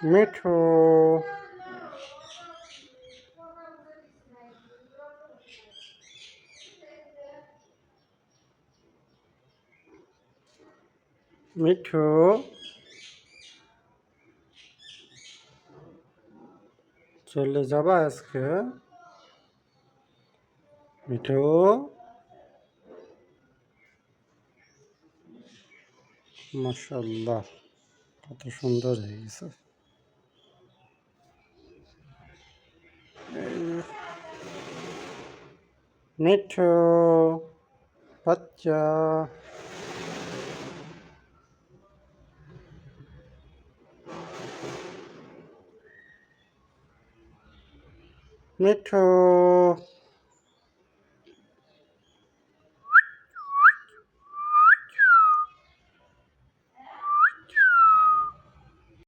মিঠু মিঠু চলে যাবা আজকে। মিঠু মাশাল্লাহ কত সুন্দর হয়ে গেছে। মিঠু বাচ্চা মিঠু